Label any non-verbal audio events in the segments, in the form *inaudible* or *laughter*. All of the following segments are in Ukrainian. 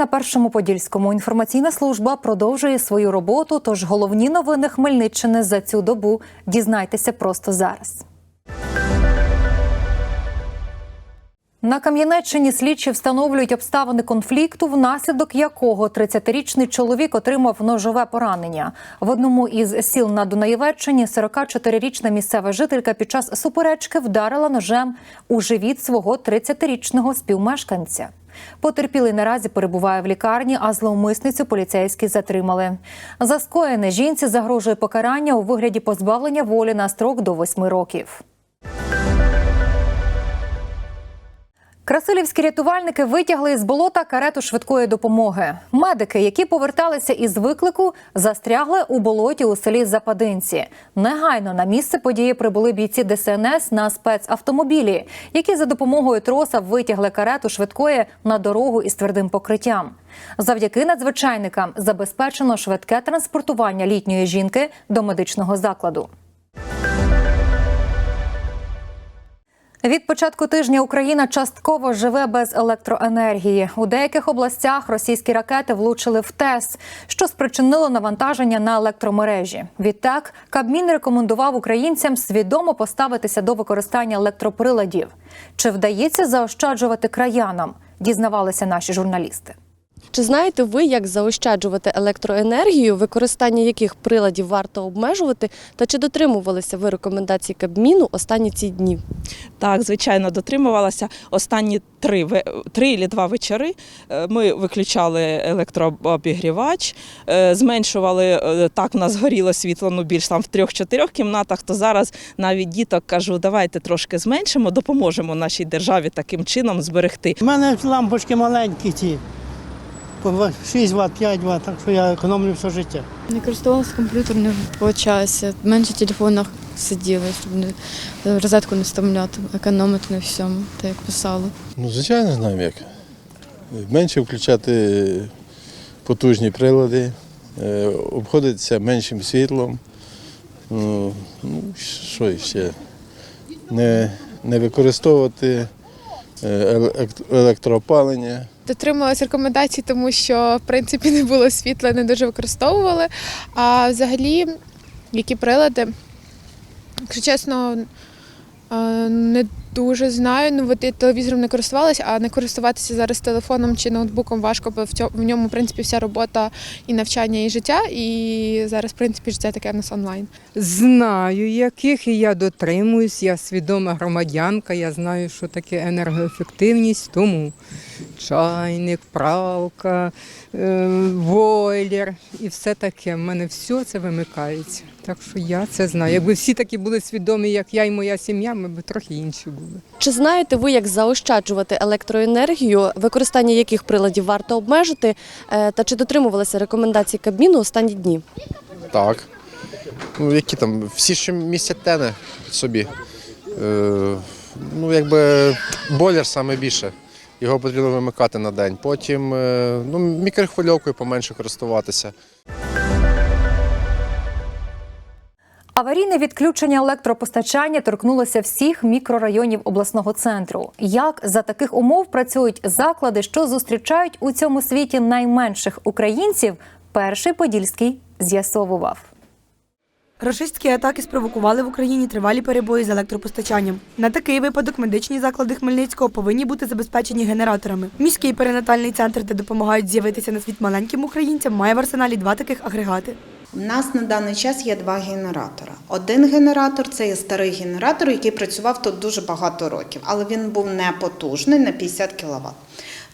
на першому подільському. Інформаційна служба продовжує свою роботу. Тож головні новини Хмельниччини за цю добу дізнайтеся просто зараз. На Кам'янеччині слідчі встановлюють обставини конфлікту, внаслідок якого 30-річний чоловік отримав ножове поранення. В одному із сіл на Дунаєвеччині 44-річна місцева жителька під час суперечки вдарила ножем у живіт свого 30-річного співмешканця. Потерпілий наразі перебуває в лікарні, а зловмисницю поліцейські затримали. За скоєне жінці загрожує покарання у вигляді позбавлення волі на строк до восьми років. Красилівські рятувальники витягли із болота карету швидкої допомоги. Медики, які поверталися із виклику, застрягли у болоті у селі Западинці. Негайно на місце події прибули бійці ДСНС на спецавтомобілі, які за допомогою троса витягли карету швидкої на дорогу із твердим покриттям. Завдяки надзвичайникам забезпечено швидке транспортування літньої жінки до медичного закладу. Від початку тижня Україна частково живе без електроенергії. У деяких областях російські ракети влучили в ТЕС, що спричинило навантаження на електромережі. Відтак Кабмін рекомендував українцям свідомо поставитися до використання електроприладів. Чи вдається заощаджувати краянам? Дізнавалися наші журналісти. Чи знаєте ви, як заощаджувати електроенергію, використання яких приладів варто обмежувати, та чи дотримувалися ви рекомендацій Кабміну останні ці дні? Так, звичайно, дотримувалася. Останні три, три чи два вечори е, ми виключали електрообігрівач, е, зменшували, е, так в нас горіло світло ну, більш там в трьох-чотирьох кімнатах, то зараз навіть діток кажу, давайте трошки зменшимо, допоможемо нашій державі таким чином зберегти. У мене лампочки маленькі ті, по 6 Вт, 5 Вт, так що я економлю все життя. Не користувалася комп'ютером по часі. Менше в телефонах сиділа, щоб не розетку не вставляти, економити на всьому, так як писали. Ну, звичайно, знаємо як. Менше включати потужні прилади, е, обходитися меншим світлом. Ну, ну, що ще? Не, не використовувати е, електроопалення. Дотримувалася рекомендацій, тому що в принципі не було світла, не дуже використовували. А взагалі, які прилади, якщо чесно, е, не дуже знаю. Ну, от я телевізором не користувалася, а не користуватися зараз телефоном чи ноутбуком важко, бо в ньому, в принципі, вся робота і навчання, і життя. І зараз, в принципі, життя таке в нас онлайн. Знаю, яких і я дотримуюсь, я свідома громадянка, я знаю, що таке енергоефективність, тому чайник, пралка, е, бойлер і все таке. В мене все це вимикається. Так що я це знаю. Якби всі такі були свідомі, як я і моя сім'я, ми б трохи інші були. Чи знаєте ви, як заощаджувати електроенергію, використання яких приладів варто обмежити, е, та чи дотримувалися рекомендацій Кабміну останні дні? Так. Ну, які там, всі, що містять тени собі. Е, ну, якби бойлер саме більше. Його потрібно вимикати на день. Потім е, ну, мікрохвильовкою поменше користуватися. Аварійне відключення електропостачання торкнулося всіх мікрорайонів обласного центру. Як за таких умов працюють заклади, що зустрічають у цьому світі найменших українців? Перший подільський з'ясовував. Рашистські атаки спровокували в Україні тривалі перебої з електропостачанням. На такий випадок медичні заклади Хмельницького повинні бути забезпечені генераторами. Міський перинатальний центр, де допомагають з'явитися на світ маленьким українцям, має в арсеналі два таких агрегати. У нас на даний час є два генератора. Один генератор це є старий генератор, який працював тут дуже багато років, але він був не потужний на 50 кВт.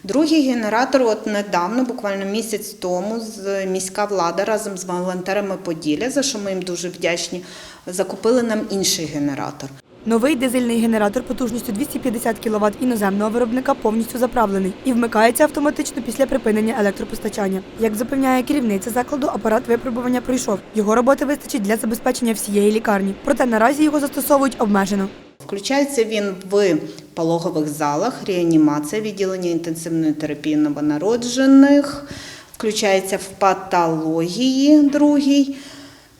Другий генератор, от недавно, буквально місяць тому, з міська влада разом з волонтерами Поділля, за що ми їм дуже вдячні, закупили нам інший генератор. Новий дизельний генератор потужністю 250 кВт іноземного виробника повністю заправлений і вмикається автоматично після припинення електропостачання. Як запевняє керівниця закладу, апарат випробування пройшов. Його роботи вистачить для забезпечення всієї лікарні. Проте наразі його застосовують обмежено. Включається він в пологових залах, реанімація, відділення інтенсивної терапії новонароджених, включається в патології другий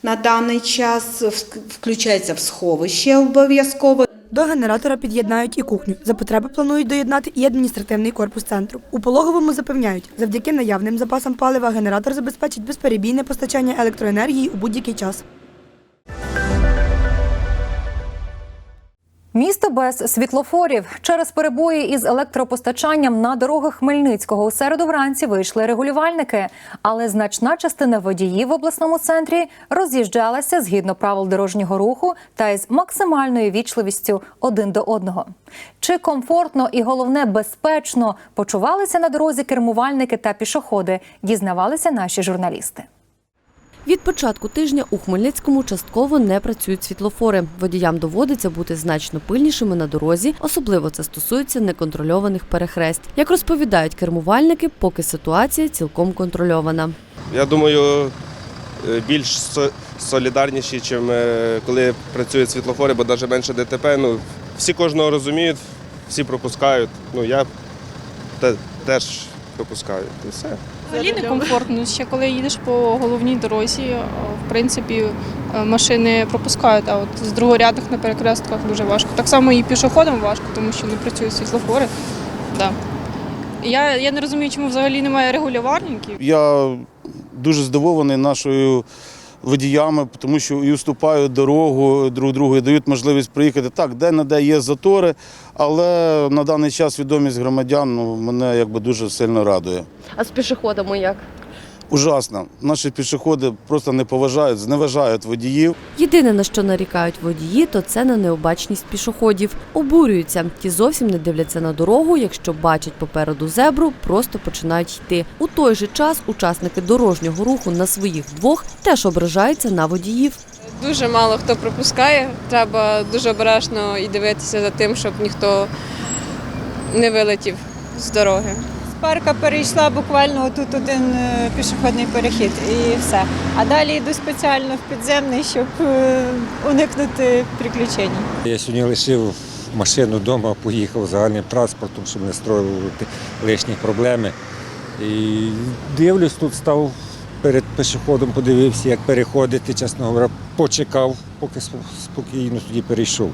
на даний час, включається в сховище обов'язково. До генератора під'єднають і кухню. За потреби планують доєднати і адміністративний корпус центру. У пологовому запевняють, завдяки наявним запасам палива генератор забезпечить безперебійне постачання електроенергії у будь-який час. Місто без світлофорів через перебої із електропостачанням на дорогах Хмельницького у середу вранці вийшли регулювальники, але значна частина водіїв в обласному центрі роз'їжджалася згідно правил дорожнього руху та із максимальною вічливістю один до одного. Чи комфортно і головне безпечно почувалися на дорозі кермувальники та пішоходи, дізнавалися наші журналісти. Від початку тижня у Хмельницькому частково не працюють світлофори. Водіям доводиться бути значно пильнішими на дорозі, особливо це стосується неконтрольованих перехресть. Як розповідають кермувальники, поки ситуація цілком контрольована. Я думаю, е, більш солідарніші, ніж коли працюють світлофори, бо навіть менше ДТП. Ну, всі кожного розуміють, всі пропускають. Ну, я те- теж пропускаю. І все. Взагалі некомфортно. Ще коли їдеш по головній дорозі, в принципі, е, машини пропускають, а от з другорядних на перекрестках дуже важко. Так само і пішоходам важко, тому що не працюють світлофори. Да. Я, я не розумію, чому взагалі немає регулювальників. Я дуже здивований нашою водіями, тому що і уступають дорогу друг другу, і дають можливість приїхати. Так, де на де є затори, але на даний час відомість громадян ну, мене якби дуже сильно радує. А з пішоходами як? Ужасно. Наші пішоходи просто не поважають, зневажають водіїв. Єдине на що нарікають водії, то це на необачність пішоходів. Обурюються. Ті зовсім не дивляться на дорогу. Якщо бачать попереду зебру, просто починають йти. У той же час учасники дорожнього руху на своїх двох теж ображаються на водіїв. Дуже мало хто пропускає. Треба дуже обережно і дивитися за тим, щоб ніхто не вилетів з дороги. Парка перейшла буквально тут один е, пішохідний перехід і все. А далі йду спеціально в підземний, щоб е, уникнути приключень. Я сьогодні лишив машину вдома, поїхав загальним транспортом, щоб не створювати лишні проблеми. І дивлюсь, тут став перед пішоходом, подивився, як переходити, чесно говоря, почекав, поки спокійно тоді перейшов.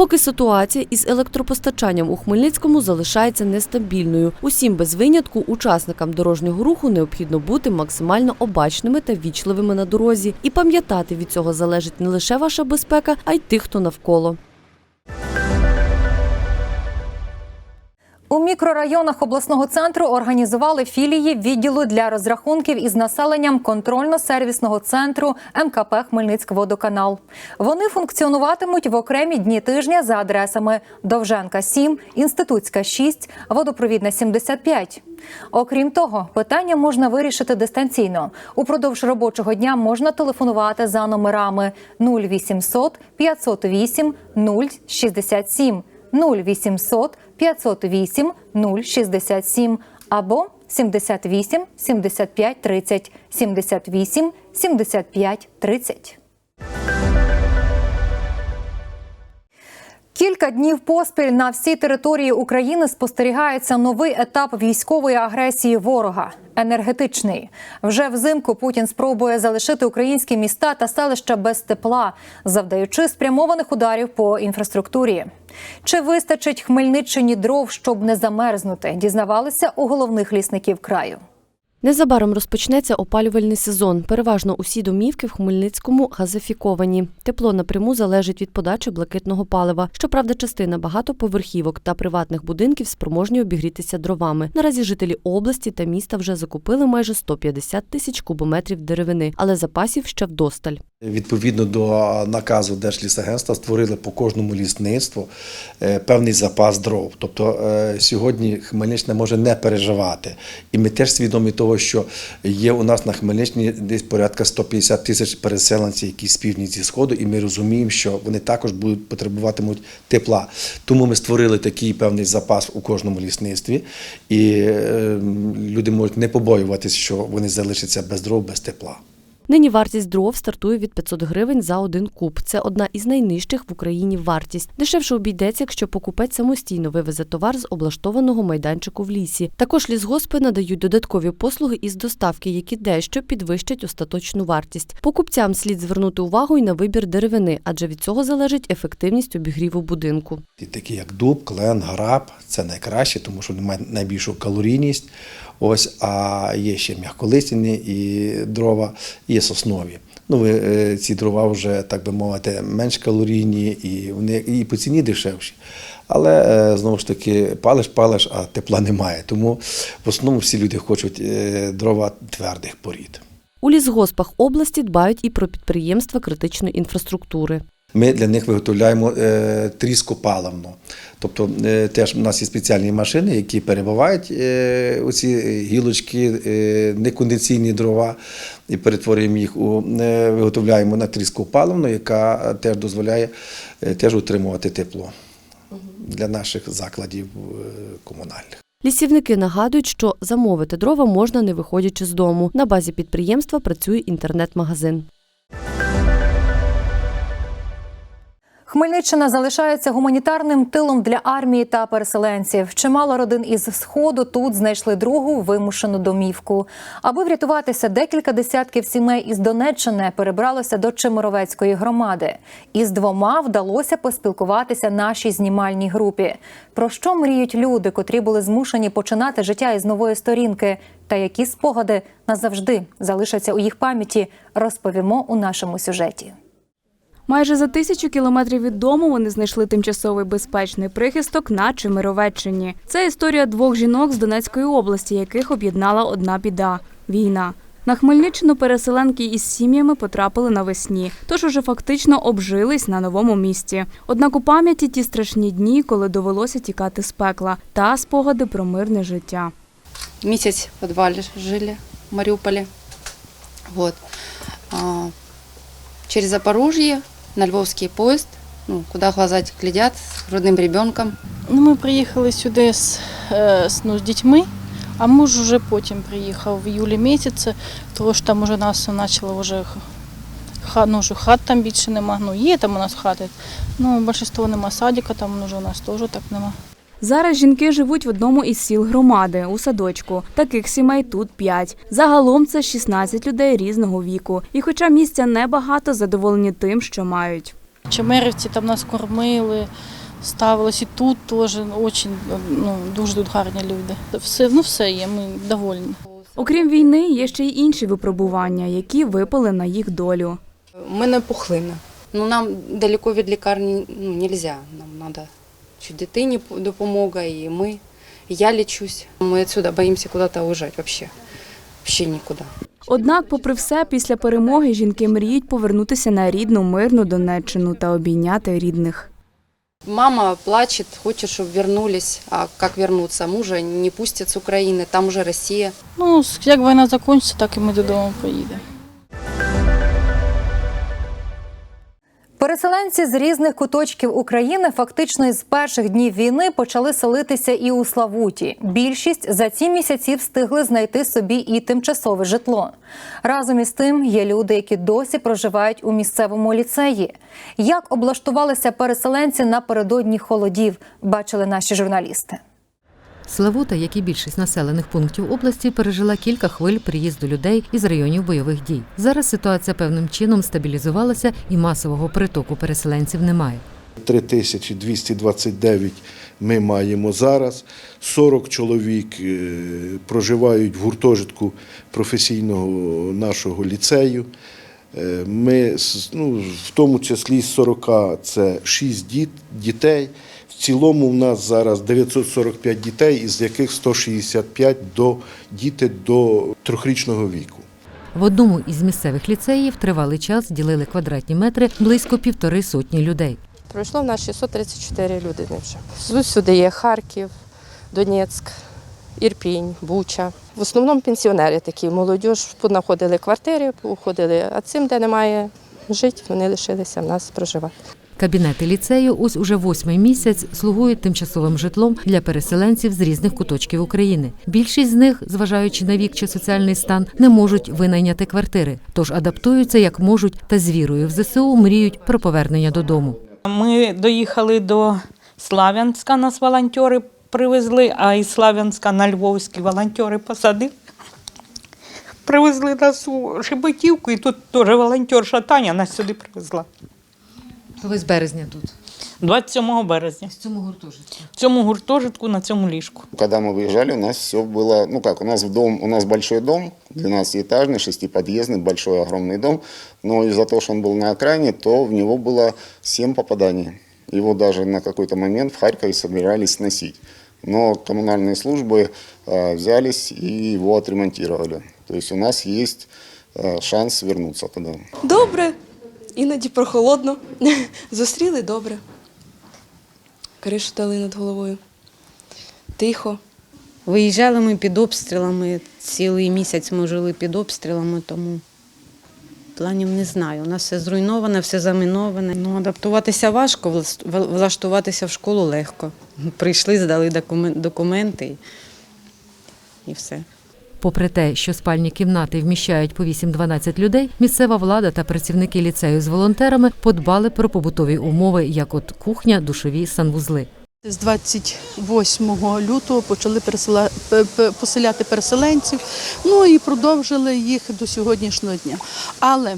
Поки ситуація із електропостачанням у Хмельницькому залишається нестабільною. Усім без винятку учасникам дорожнього руху необхідно бути максимально обачними та вічливими на дорозі. І пам'ятати від цього залежить не лише ваша безпека, а й тих, хто навколо. У мікрорайонах обласного центру організували філії відділу для розрахунків із населенням контрольно-сервісного центру МКП Хмельницькводоканал. Вони функціонуватимуть в окремі дні тижня за адресами Довженка 7, Інститутська 6, Водопровідна 75. Окрім того, питання можна вирішити дистанційно. Упродовж робочого дня можна телефонувати за номерами 0800 508 067 0800 508 067 або 78 75 30 78 75 30. Кілька днів поспіль на всій території України спостерігається новий етап військової агресії ворога енергетичний. Вже взимку Путін спробує залишити українські міста та селища без тепла, завдаючи спрямованих ударів по інфраструктурі. Чи вистачить Хмельниччині дров, щоб не замерзнути? Дізнавалися у головних лісників краю. Незабаром розпочнеться опалювальний сезон. Переважно усі домівки в Хмельницькому газифіковані. Тепло напряму залежить від подачі блакитного палива. Щоправда, частина багатоповерхівок та приватних будинків спроможні обігрітися дровами. Наразі жителі області та міста вже закупили майже 150 тисяч кубометрів деревини, але запасів ще вдосталь. Відповідно до наказу Держлісагентства створили по кожному лісництву е, певний запас дров. Тобто е, сьогодні Хмельниччина може не переживати. І ми теж свідомі того, що є у нас на Хмельниччині десь порядка 150 тисяч переселенців, які з півдні зі сходу, і ми розуміємо, що вони також будуть потребуватимуть тепла. Тому ми створили такий певний запас у кожному лісництві, і е, люди можуть не побоюватися, що вони залишаться без дров, без тепла. Нині вартість дров стартує від 500 гривень за один куб. Це одна із найнижчих в Україні вартість. Дешевше обійдеться, якщо покупець самостійно вивезе товар з облаштованого майданчику в лісі. Також лісгоспи надають додаткові послуги із доставки, які дещо підвищать остаточну вартість. Покупцям слід звернути увагу й на вибір деревини, адже від цього залежить ефективність обігріву будинку. І такі як дуб, клен, граб це найкраще, тому що мають найбільшу калорійність. Ось, а є ще м'яколисні і дрова, є соснові. Ну, ви, е, ці дрова вже, так би мовити, менш калорійні і вони і по ціні дешевші. Але е, знову ж таки, палиш, палиш, а тепла немає. Тому в основному всі люди хочуть е, дрова твердих порід. У лісгоспах області дбають і про підприємства критичної інфраструктури. Ми для них виготовляємо е, тріскопаливну. Тобто е, теж у нас є спеціальні машини, які перебивають е, оці гілочки, некондиційні дрова, і перетворюємо їх у виготовляємо на тріскопаливну, яка теж дозволяє теж утримувати тепло для наших закладів комунальних. Лісівники нагадують, що замовити дрова можна не виходячи з дому. На базі підприємства працює інтернет-магазин. Хмельниччина залишається гуманітарним тилом для армії та переселенців. Чимало родин із сходу тут знайшли другу вимушену домівку. Аби врятуватися, декілька десятків сімей із Донеччини перебралося до Чемеровецької громади. Із двома вдалося поспілкуватися нашій знімальній групі. Про що мріють люди, котрі були змушені починати життя із нової сторінки, та які спогади назавжди залишаться у їх пам'яті, розповімо у нашому сюжеті. Майже за тисячу кілометрів від дому вони знайшли тимчасовий безпечний прихисток на Чемеровеччині. Це історія двох жінок з Донецької області, яких об'єднала одна біда війна. На Хмельниччину переселенки із сім'ями потрапили навесні, тож уже фактично обжились на новому місці. Однак у пам'яті ті страшні дні, коли довелося тікати з пекла, та спогади про мирне життя. месяц в жили в Мариуполе. Вот. А, через Запорожье на Львовский поезд, ну, куда глаза глядят, с родным ребенком. Ну, ми приїхали сюди з, з, ну, з дітьми, а муж вже потім приїхав в іюлі місяці, тому що там уже нас почало вже ну, вже хат там більше нема. Ну, є там у нас хати. Ну, більшість нема садика, там вже у нас теж так нема. Зараз жінки живуть в одному із сіл громади у садочку. Таких сімей тут п'ять. Загалом це 16 людей різного віку. І хоча місця небагато, задоволені тим, що мають. Чемерівці там нас кормили, ставилось і тут теж очень, ну, дуже тут гарні люди. Все, ну, все є, ми довольні. Окрім війни, є ще й інші випробування, які випали на їх долю. У мене пухлина. Ну, нам далеко від лікарні ну, нельзя. Нам треба чи дитині допомога, і ми. І я лічусь. Ми відсюди боїмося куди-то уїжджати взагалі. Взагалі нікуди. Однак, попри все, після перемоги жінки мріють повернутися на рідну мирну Донеччину та обійняти рідних. Мама плачет, хочет, чтобы вернулись. А как вернуться? Мужа не пустят с Украины, там уже Россия. Ну, як війна закінчиться, так і ми додому поїдемо. Переселенці з різних куточків України фактично із перших днів війни почали селитися і у Славуті. Більшість за ці місяці встигли знайти собі і тимчасове житло. Разом із тим є люди, які досі проживають у місцевому ліцеї. Як облаштувалися переселенці напередодні холодів, бачили наші журналісти. Славута, як і більшість населених пунктів області, пережила кілька хвиль приїзду людей із районів бойових дій. Зараз ситуація певним чином стабілізувалася і масового притоку переселенців немає. 3229 ми маємо зараз. 40 чоловік е, проживають в гуртожитку професійного нашого ліцею. Е, Ми, ну, в тому числі з 40 це 6 дітей. В цілому в нас зараз 945 дітей, із яких 165 до, діти до трьохрічного віку. В одному із місцевих ліцеїв тривалий час ділили квадратні метри близько півтори сотні людей. Пройшло в нас 634 людини вже. Сюди є Харків, Донецьк, Ірпінь, Буча. В основному пенсіонери такі, молодь, понаходили квартири, уходили, а цим, де немає жити, вони лишилися в нас проживати. Кабінети ліцею ось уже восьмий місяць слугують тимчасовим житлом для переселенців з різних куточків України. Більшість з них, зважаючи на вік чи соціальний стан, не можуть винайняти квартири, тож адаптуються як можуть та з вірою в ЗСУ мріють про повернення додому. Ми доїхали до Славянська, нас волонтери привезли, а із Славянська на Львовські волонтери посадили. Привезли нас у Шепетівку, і тут теж волонтерша Таня нас сюди привезла. Ви з березня тут. 27 березня. В цьому гуртожитку. В цьому гуртожитку на цьому ліжку. Когда мы выезжали, у нас все было, ну как, у нас в дом, у нас большой дом, 12-этажный, шестиподъездный, большой огромный дом, но из-за того, что он был на окраине, то в него было 7 попаданий. Его даже на какой-то момент в Харькове собирались сносить. Но коммунальные службы э, взялись и его отремонтировали. То есть у нас есть э, шанс вернуться туда. Добре, іноді прохолодно. *laughs* Зустріли добре. Кришу дали над головою. Тихо. Виїжджали ми під обстрілами. Цілий місяць ми жили під обстрілами, тому планів не знаю. У нас все зруйноване, все заміноване. Ну, адаптуватися важко, влаштуватися в школу легко. Прийшли, здали документи і, все. Попри те, що спальні кімнати вміщають по 8-12 людей, місцева влада та працівники ліцею з волонтерами подбали про побутові умови, як от кухня, душові санвузли. З 28 лютого почали поселяти переселенців, ну і продовжили їх до сьогоднішнього дня. Але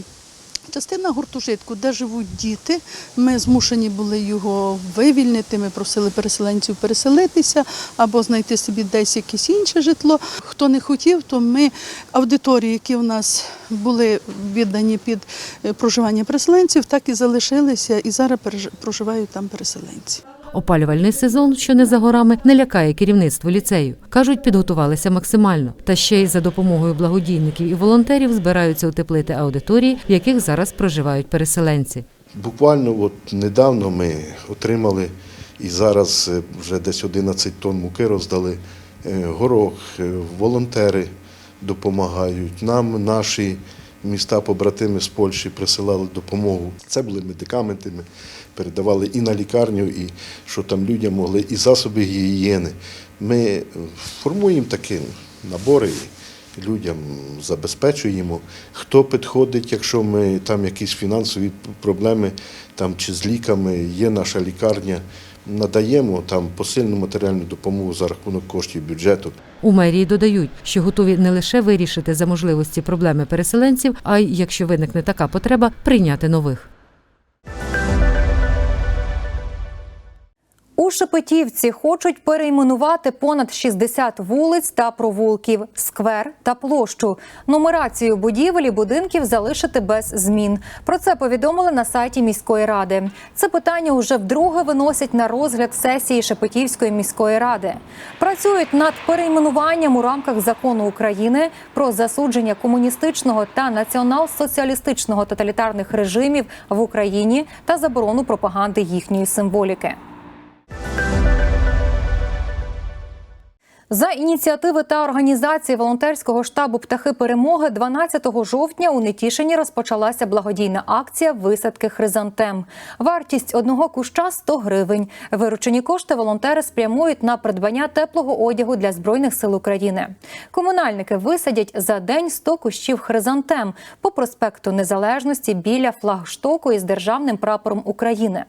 частина гуртожитку, де живуть діти, ми змушені були його вивільнити. Ми просили переселенців переселитися або знайти собі десь якесь інше житло. Хто не хотів, то ми аудиторії, які в нас були віддані під е, проживання переселенців, так і залишилися, і зараз проживають там переселенці. Опалювальний сезон, що не за горами, не лякає керівництво ліцею. Кажуть, підготувалися максимально. Та ще й за допомогою благодійників і волонтерів збираються утеплити аудиторії, в яких зараз проживають переселенці. Буквально от недавно ми отримали і зараз е, вже десь 11 тонн муки роздали. Е, Горох, е, волонтери допомагають. Нам наші міста побратими з Польщі присилали допомогу. Це були медикаменти, ми передавали і на лікарню, і що там людям могли, і засоби гігієни. Ми е, формуємо такі набори. Людям забезпечуємо, хто підходить, якщо ми там якісь фінансові проблеми там чи з ліками, є наша лікарня, надаємо там посильну матеріальну допомогу за рахунок коштів бюджету. У мерії додають, що готові не лише вирішити за можливості проблеми переселенців, а й, якщо виникне така потреба, прийняти нових. Шепетівці хочуть перейменувати понад 60 вулиць та провулків, сквер та площу. Нумерацію будівель і будинків залишити без змін. Про це повідомили на сайті міської ради. Це питання уже вдруге виносять на розгляд сесії Шепетівської міської ради. Працюють над перейменуванням у рамках закону України про засудження комуністичного та націонал-соціалістичного тоталітарних режимів в Україні та заборону пропаганди їхньої символіки. За ініціативи та організації волонтерського штабу Птахи перемоги 12 жовтня у Нетішині розпочалася благодійна акція висадки хризантем. Вартість одного куща 100 гривень. Виручені кошти волонтери спрямують на придбання теплого одягу для збройних сил України. Комунальники висадять за день 100 кущів хризантем по проспекту Незалежності біля флагштоку із державним прапором України.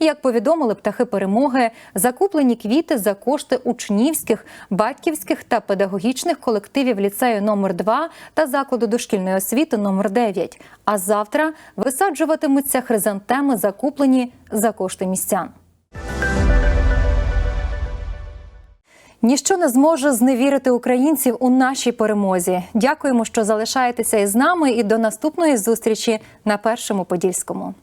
Як повідомили птахи перемоги, закуплені квіти за кошти учнівських, батьківських та педагогічних колективів ліцею номер 2 та закладу дошкільної освіти номер 9 А завтра висаджуватимуться хризантеми, закуплені за кошти містян. Ніщо не зможе зневірити українців у нашій перемозі. Дякуємо, що залишаєтеся із нами, і до наступної зустрічі на першому подільському.